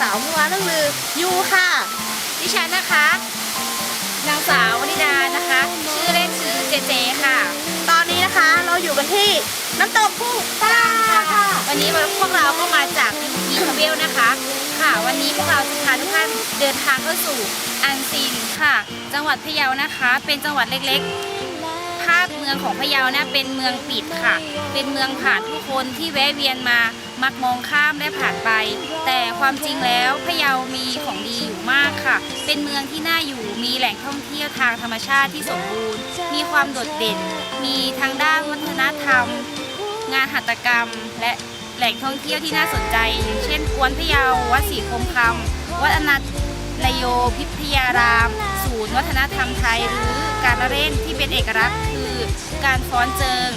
สาวมัวเรื่องลือยูค่ะ ดิฉันนะคะ นางสาววนิดานะคะ ชื่อเล่นชื่อเจเจค่ะ ตอนนี้นะคะเราอยู่กันที่น้ำตกผู้ตาค่ะ วันนี้พวกเราก็มาจากอีคาเบลนะคะ ค่ะ วันนี้พวกเราจะพาทุกท่านเดินทางเข้าสู่อันซินค่ะ จังหวัดพะเยานะคะ เป็นจังหวัดเล็ก ภาคเมืองของพะเยานะเป็นเมืองปิดค่ะ เป็นเมืองผ่านผู้คนที่แวะเวียนมามักมองข้ามและผ่านไป แต่ความจริงแล้วพะเยามีของดีอยู่มากค่ะ เป็นเมืองที่น่าอยู่มีแหล่งท่องเที่ยวทางธรรมชาติที่สมบูรณ์ มีความโดดเด่น มีทางด้านวัฒนธรรม งานหัตถกรรม และแหล่งท่องเที่ยวที่น่าสนใจ อย่างเช่นกวนพะเยาวัดศรีคมคำวัดอนันตลโยพิทยาราม ศูนย์วัฒนธรรมไทยหรือ การละเล่นที่เป็นเอกลักษณ์ คือ การฟ้อนเจิง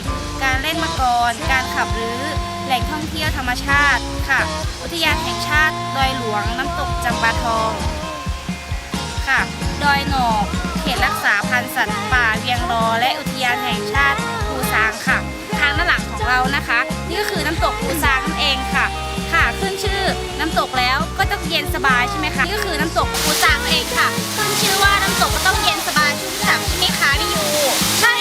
การเล่นมังกร การขับรื้อ แหล่งท่องเที่ยวธรรมชาติค่ะ อุทยานแห่งชาติ ดอยหลวง น้ำตกจำปาทองค่ะ ดอยหนอกเขตรักษาพันธุ์สัตว์ป่าเวียงรอ และอุทยานแห่งชาติภูซางค่ะ ทางด้านหลังของเรานะคะ นี่ก็คือน้ำตกภูซางนั่นเองค่ะ ค่ะขึ้นชื่อน้ำตกแล้ว เย็นสบายใช่ไหมคะนี่ก็คือน้ำตกภูซางเองค่ะขึ้นชื่อว่าน้ำตกก็ต้องเย็นสบายชุ่มฉ่ำใช่ไหมคะพี่ยูใช่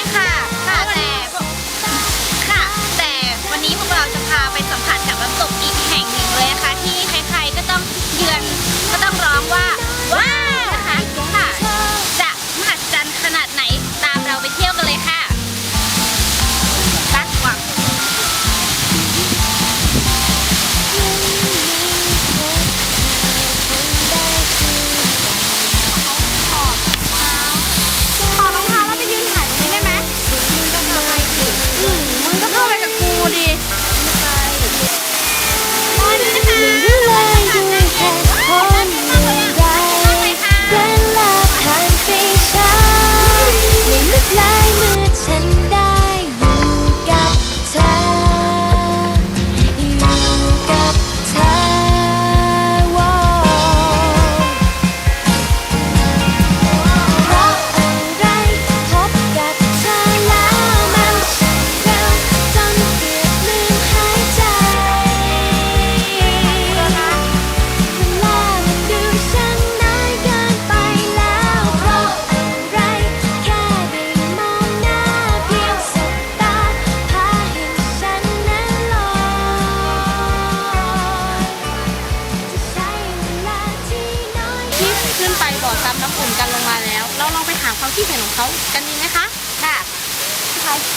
าลองไปถามความคิดเห็นของเขากันดีไหมคะค่ะ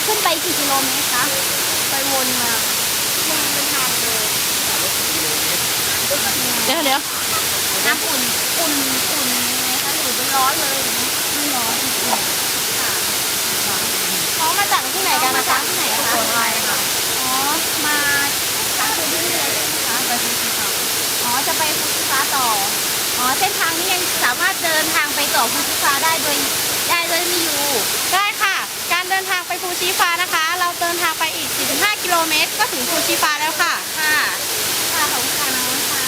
ขึ้นไปกี่กิโลเมตรคะไปวนมาวนเป็นทางเลยเดี๋ยวเดี๋ยวน้ำอุ่นอุ่นอุ่นยังไงคะหรือเป็นร้อนเลยไม่ร้อนอุ่นค่ะเขามาจากที่ไหนกันนะคะที่ไหนคะสุโขทัยค่ะอ๋อมาทางพื้นที่เลยใช่ไหมคะ ไปที่ที่เขา อ๋อ จะไปภูชีฟ้าต่อ อ๋อเส้นทางนี้ยังสามารถเดินทางไปต่อภูชีฟ้าได้โดยได้โดยไม่อยู่ ได้ค่ะ การเดินทางไปภูชีฟ้านะคะ เราเดินทางไปอีก 45 กิโลเมตร ก็ถึงภูชีฟ้าแล้วค่ะ ค่ะค่ะของค่ะน้องค่ะ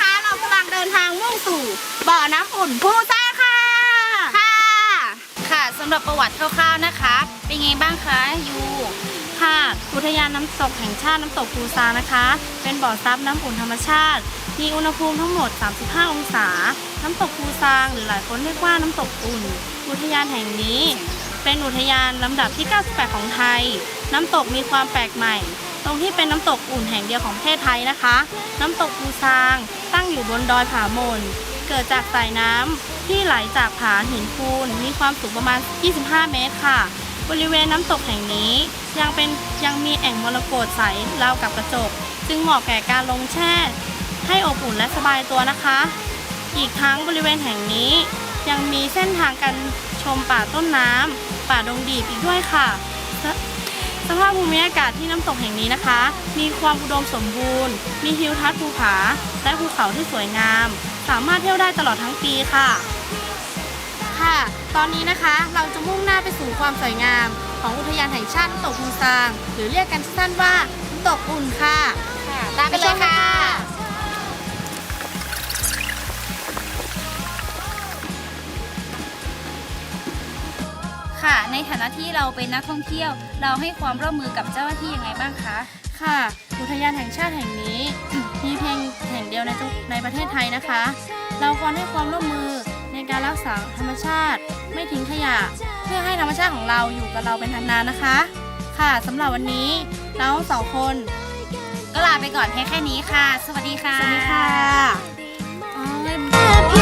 ค่ะเรากำลังเดินทางมุ่งสู่บ่อน้ำอุ่นภูซ่าค่ะ ค่ะ ค่ะสำหรับประวัติคร่าวๆนะคะ เป็นไงบ้างคะยูค่ะอุทยานน้ำตกแห่งชาติน้ำตกภูซางนะคะ เป็นบ่อซับน้ำอุ่นธรรมชาติ มีอุณหภูมิทั้งหมด 35 องศา น้ำตกภูซาง หรือหลายคนเรียกว่าน้ำตกอุ่น อุทยานแห่งนี้ เป็นอุทยานลำดับที่ 98 ของไทย น้ำตกมีความแปลกใหม่ ตรงที่เป็นน้ำตกอุ่นแห่งเดียวของประเทศไทยนะคะ น้ำตกภูซาง ตั้งอยู่บนดอยผามนเกิดจากสายน้ำที่ไหลจากผาหินปูน มีความสูงประมาณ 25 เมตรค่ะ บริเวณน้ำตกแห่งนี้ ยังเป็นยังมีแอ่งมรกตใสราวกับกระจก จึงเหมาะแก่การลงแช่ ให้อบอุ่นและสบายตัวนะคะ อีกทั้งบริเวณแห่งนี้ ยังมีเส้นทางการชมป่าต้นน้ำป่าดงดีบอีกด้วยค่ะสสภาพภูมิอากาศที่น้ำตกแห่งนี้นะคะ มีความอุดมสมบูรณ์ มีทิวทัศน์ภูผา และภูเขาที่สวยงาม สามารถเที่ยวได้ตลอดทั้งปีค่ะ ค่ะ ตอนนี้นะคะเราจะมุ่งหน้าไปสู่ความสวยงามของอุทยานแห่งชาติน้ำตกภูซาง หรือเรียกกันสั้นๆว่าน้ำตกอุ่นค่ะค่ะตามไปเลยค่ะ ค่ะ ในฐานะที่เราเป็นนักท่องเที่ยว เราให้ความร่วมมือกับเจ้าหน้าที่ยังไงบ้างคะ ค่ะ อุทยานแห่งชาติแห่งนี้ มีเพียงแห่งเดียวในทุกในประเทศไทยนะคะ เราควรให้ความร่วมมือในการรักษาธรรมชาติ ไม่ทิ้งขยะ เพื่อให้ธรรมชาติของเราอยู่กับเราเป็นนานๆนะคะ ค่ะสำหรับวันนี้เราสองคน ก็ลาไปก่อนเพียงแค่นี้ค่ะ สวัสดีค่ะ สวัสดีค่ะอ๋อแค่เพี